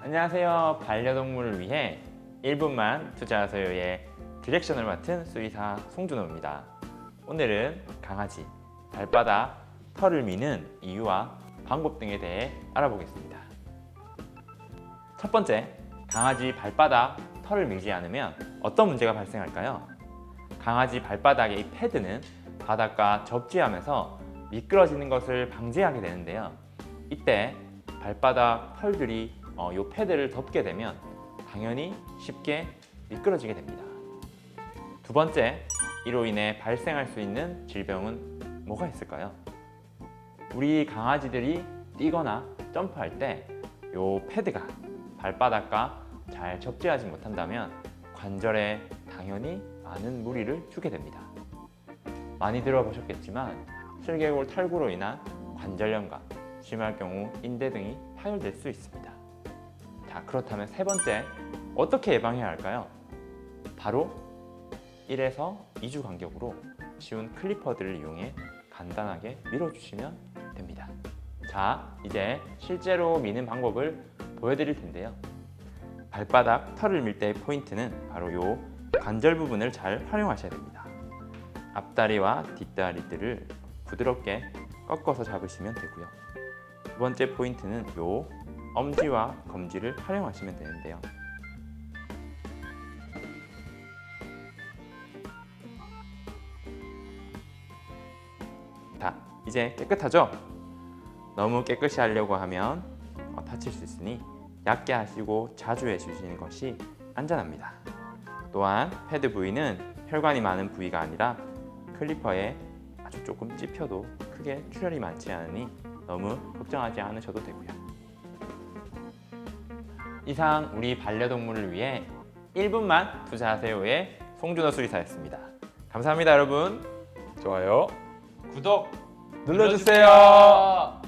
안녕하세요. 반려동물을 위해 1분만 투자하세요의 디렉션을 맡은 수의사 송준호입니다. 오늘은 강아지 발바닥 털을 미는 이유와 방법 등에 대해 알아보겠습니다. 첫 번째, 강아지 발바닥 털을 밀지 않으면 어떤 문제가 발생할까요? 강아지 발바닥의 이 패드는 바닥과 접지하면서 미끄러지는 것을 방지하게 되는데요. 이때 발바닥 털들이 어, 이 패드를 덮게 되면 당연히 쉽게 미끄러지게 됩니다. 두 번째, 이로 인해 발생할 수 있는 질병은 뭐가 있을까요? 우리 강아지들이 뛰거나 점프할 때 이 패드가 발바닥과 잘 접지하지 못한다면 관절에 당연히 많은 무리를 주게 됩니다. 많이 들어보셨겠지만 슬개골 탈구로 인한 관절염과 심할 경우 인대 등이 파열될 수 있습니다. 자, 그렇다면 세 번째, 어떻게 예방해야 할까요? 바로 1에서 2주 간격으로 쉬운 클리퍼들을 이용해 간단하게 밀어주시면 됩니다. 자, 이제 실제로 미는 방법을 보여드릴 텐데요. 발바닥 털을 밀 때의 포인트는 바로 요 관절 부분을 잘 활용하셔야 됩니다. 앞다리와 뒷다리들을 부드럽게 꺾어서 잡으시면 되고요. 두 번째 포인트는 요 엄지와 검지를 활용하시면 되는데요. 자, 이제 깨끗하죠? 너무 깨끗이 하려고 하면 어, 다칠 수 있으니 얇게 하시고 자주 해주시는 것이 안전합니다. 또한 패드 부위는 혈관이 많은 부위가 아니라 클리퍼에 아주 조금 찝혀도 크게 출혈이 많지 않으니 너무 걱정하지 않으셔도 되고요. 이상 우리 반려동물을 위해 1분만 투자하세요의 송준호 수의사였습니다. 감사합니다, 여러분. 좋아요. 구독 눌러주세요.